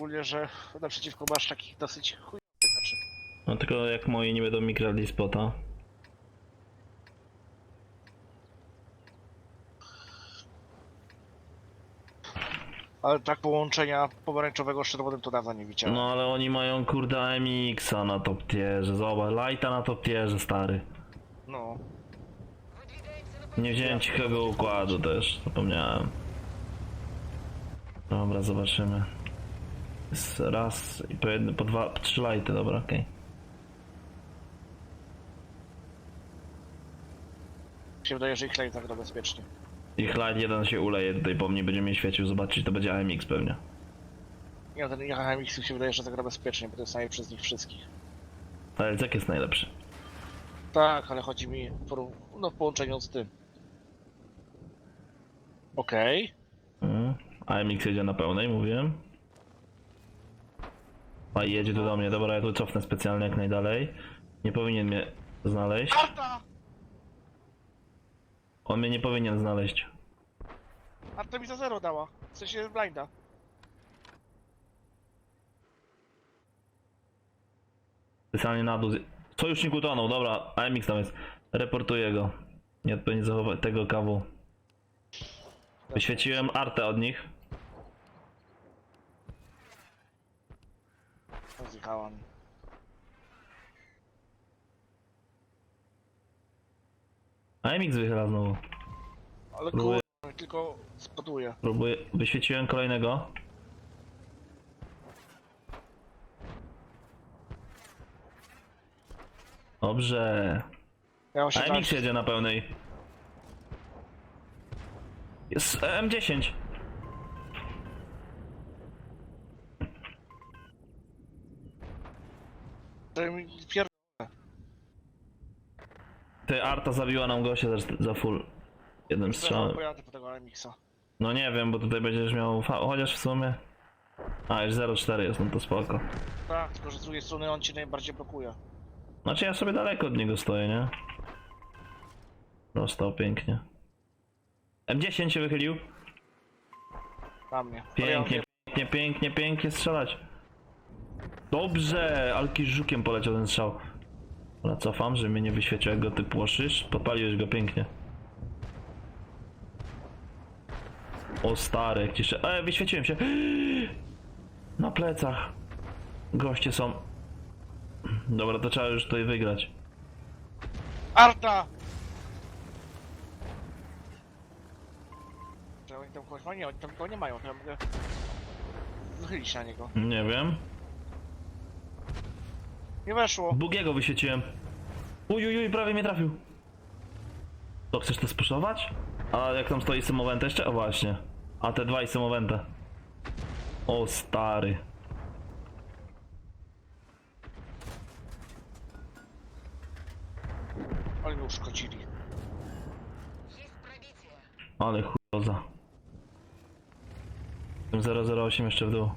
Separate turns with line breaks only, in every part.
Szczególnie, że naprzeciwko masz takich dosyć chuj... znaczy.
No tylko jak moi nie będą mi kradli spota.
Ale tak połączenia pomarańczowego z czerwonym to dawno nie widziałem.
No ale oni mają kurde AMX-a na top tierze, zobacz, Lighta na top tierze, stary.
No.
Nie wziąłem cichego układu też, zapomniałem. Dobra, zobaczymy. Jest raz i po, jednym, po dwa, po trzy lighty, dobra, okej.
Mi się wydaje, że ich lej tak to bezpiecznie.
Ich light jeden się uleje tutaj po mnie, będzie mnie świecił, zobaczyć, to będzie AMX pewnie.
Nie, no, ten IHMX mi się wydaje, że zagra bezpiecznie, bo to jest najlepszy z nich wszystkich.
Ale jak jest najlepszy?
Tak, ale chodzi mi w poró- no, w połączeniu z tym. Okej.
Mm. AMX jedzie na pełnej, mówiłem. A jedzie tu do mnie, dobra, ja tu cofnę specjalnie jak najdalej. Nie powinien mnie znaleźć.
Arta!
On mnie nie powinien znaleźć.
Arta mi za zero dała. W sensie blinda.
Specjalnie na dół. zje- Sojusznik utonął, dobra, AMX tam jest. Reportuję go. Nie powinien zachować tego kawu. Wyświeciłem artę od nich.
Zjechała mi.
AMX wychyla znowu.
Ale
Próbuję.
kurwa, tylko spoduje.
Próbuję. Wyświeciłem kolejnego. Dobrze.
Ja tak,
jedzie na pełnej. Jest e, M10.
Pier...
Ty, Arta zabiła nam gościa za, za full. Jednym strzałem.
pojadę po tego AMX-a.
No nie wiem, bo tutaj będziesz miał. Fa- chociaż w sumie. A, już 0,4 jest, no to spoko.
Tak, tylko że z drugiej strony on ci najbardziej blokuje.
Znaczy ja sobie daleko od niego stoję, nie? Dostał pięknie. M10 się wychylił.
Na mnie.
Pięknie, pięknie, pięknie, pięknie strzelać. Dobrze, Alki z żukiem poleciał ten strzał. Ale cofam, żeby mnie nie wyświecił jak go ty płoszysz. Podpaliłeś go pięknie. O stary, jak ciszę. E, wyświeciłem się. Na plecach. Goście są. Dobra, to trzeba już tutaj wygrać.
Arta! Czy oni tam mają? Nie, oni tam nikogo nie mają, to ja mogę... Się na niego.
Nie wiem.
Nie weszło.
Bugiego wyświeciłem. Uj, uj, uj, prawie mnie trafił. To chcesz to spuszować? A jak tam stoi Symowente jeszcze? O właśnie. A te dwa i. O stary.
Ale mnie uszkodzili.
Ale chujoza. Tym 008 jeszcze w dół.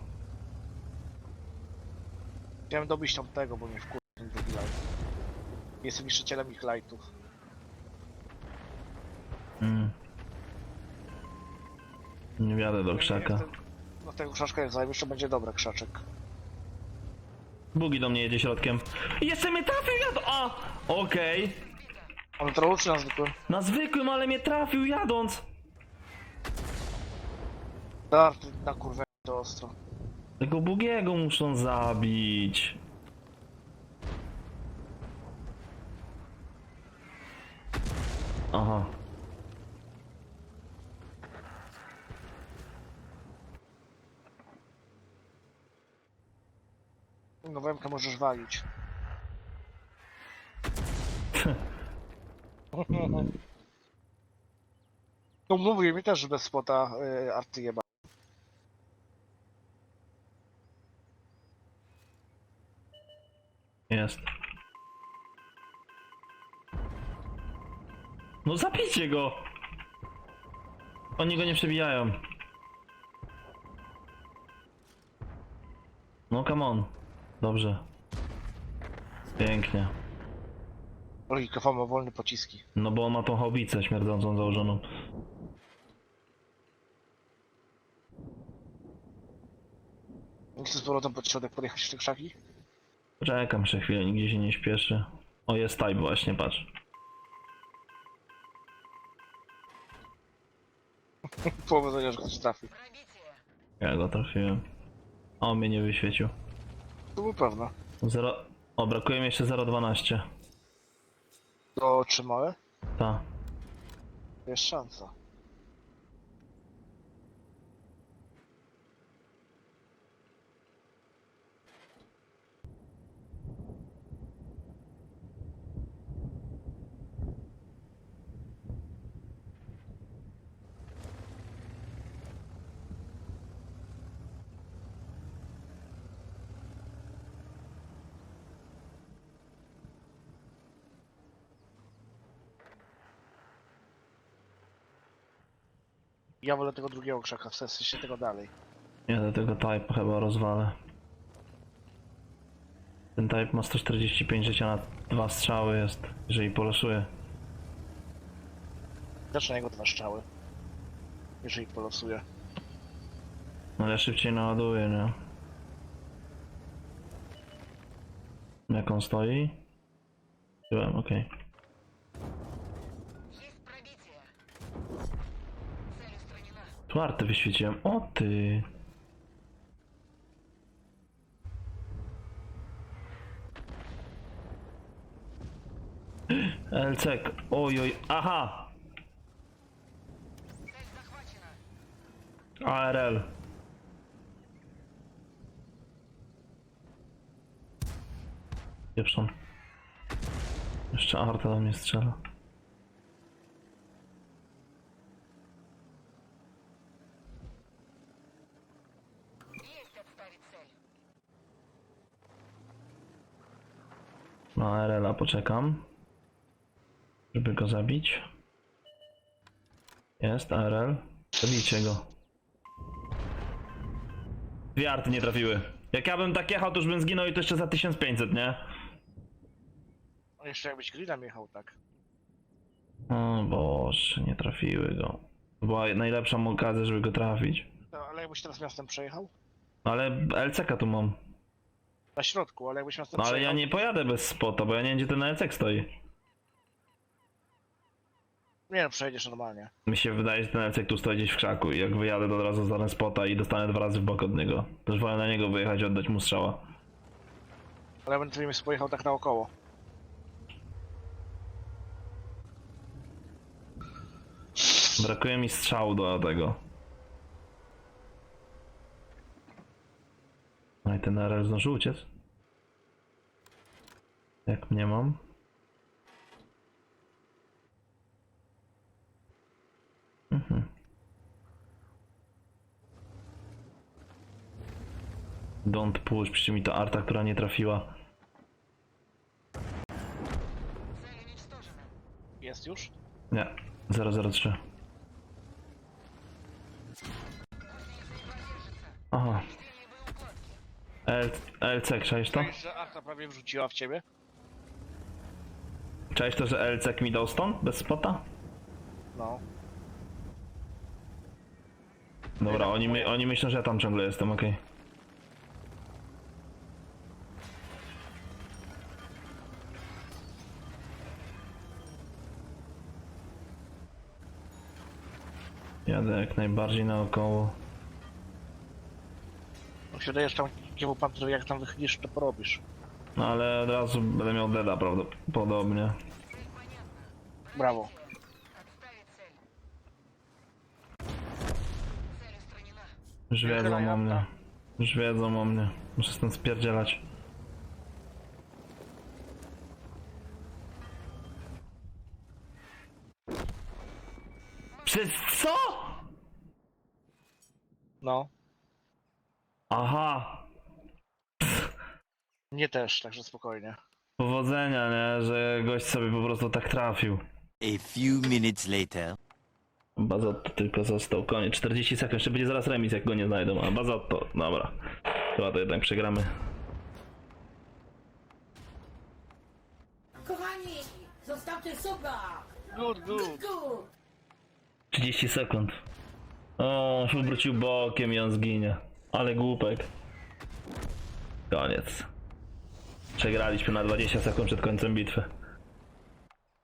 Chciałem dobić tamtego, bo mnie wkurzył ten drugi light. Jestem niszczycielem ich lightów.
Mm. Nie wiadę do krzaka.
Jestem- No tego krzaczka jak zajmiesz, to będzie dobry krzaczek.
Bugi do mnie jedzie środkiem. Jeszcze mnie trafił jadąc! A! Okej.
On trochę czy na zwykłym?
Na zwykłym, ale mnie trafił jadąc!
Dart na kurwę to ostro.
Tego Bugiego muszą zabić. Aha.
No wemkę możesz walić. No mówię mi też, że bez spota y, arty jeba.
Jest. No zabijcie go! Oni go nie przebijają. No come on. Dobrze. Pięknie.
Logika fama, wolne pociski.
No bo on ma tą haubicę śmierdzącą założoną.
Chcę z powrotem pod środek podjechać w te krzaki?
Czekam jeszcze chwilę, nigdzie się nie śpieszy. O, jest type właśnie, patrz.
Powodzenia, że ktoś trafi.
Ja go trafiłem. O, mnie nie wyświecił.
To był pewne.
Zero... O, brakuje mi jeszcze 0,12.
To trzy małe?
Ta.
Jest szansa. Ja wolę tego drugiego krzaka, w sensie się tego dalej.
Ja do tego type chyba rozwalę. Ten type ma 145 życia na dwa strzały jest, jeżeli polosuje.
Też na jego dwa strzały. Jeżeli polosuje.
No ale szybciej naładuje, nie? Jak on stoi? Byłem, okej.
Okay.
Tu artę wyświeciłem. O ty! Elcek, ojoj, aha! ARL. Pieprzą. Jeszcze Arta do mnie strzela. Na ARL-a poczekam. Żeby go zabić. Jest ARL. Zabijcie go. Dwie arty nie trafiły. Jak ja bym tak jechał, to już bym zginął i to jeszcze za 1500, nie?
A jeszcze jakbyś grillem jechał, tak.
O Boże, nie trafiły go. To była najlepsza okazja, żeby go trafić.
No, ale jakbyś teraz miastem przejechał?
No Ale LCK tu mam.
Na środku, ale jakbyś miastem
No ale ja nie pojadę bez spota, bo ja nie wiem gdzie ten LCK stoi.
Nie no, przejedziesz normalnie.
Mi się wydaje, że ten LCK tu stoi gdzieś w krzaku i jak wyjadę, to od razu zdanę spota i dostanę dwa razy w bok od niego. Też wolę na niego wyjechać i oddać mu strzała.
Ale ja będę twoim pojechał tak naokoło.
Brakuje mi strzału do tego. No i ten RL zdążył uciec. Jak mnie mam. Mhm. Don't push, przy mi to arta, która nie trafiła.
Jest już?
Nie, 003. Aha. L, LC, czaisz to?
Cześć, że Arta prawie wrzuciła w ciebie?
Czaisz to, że LC mi dał stąd? Bez spota?
No.
Dobra, oni, my, oni myślą, że ja tam ciągle jestem, okej. Jadę jak najbardziej naokoło.
No się dajesz tam pan jak tam wychylisz, to porobisz.
No ale od razu będę miał deda prawdopodobnie.
Brawo.
Już wiedzą o mnie. Już wiedzą o mnie. Muszę stąd spierdzielać. Przez co?
No.
Aha.
Mnie też, także spokojnie.
Powodzenia, nie? Że gość sobie po prostu tak trafił.
A few minutes later.
Bazotto tylko został. Koniec. 40 sekund. Jeszcze będzie zaraz remis, jak go nie znajdą. A Bazotto. Dobra. Chyba to jednak przegramy.
Kochani, zostawcie suba!
Good, good.
Good!
30 sekund. O, się obrócił bokiem i on zginie. Ale głupek. Koniec. Przegraliśmy na 20 sekund przed końcem bitwy.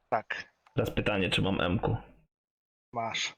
Tak,
Teraz pytanie, czy mam M-ku.
masz.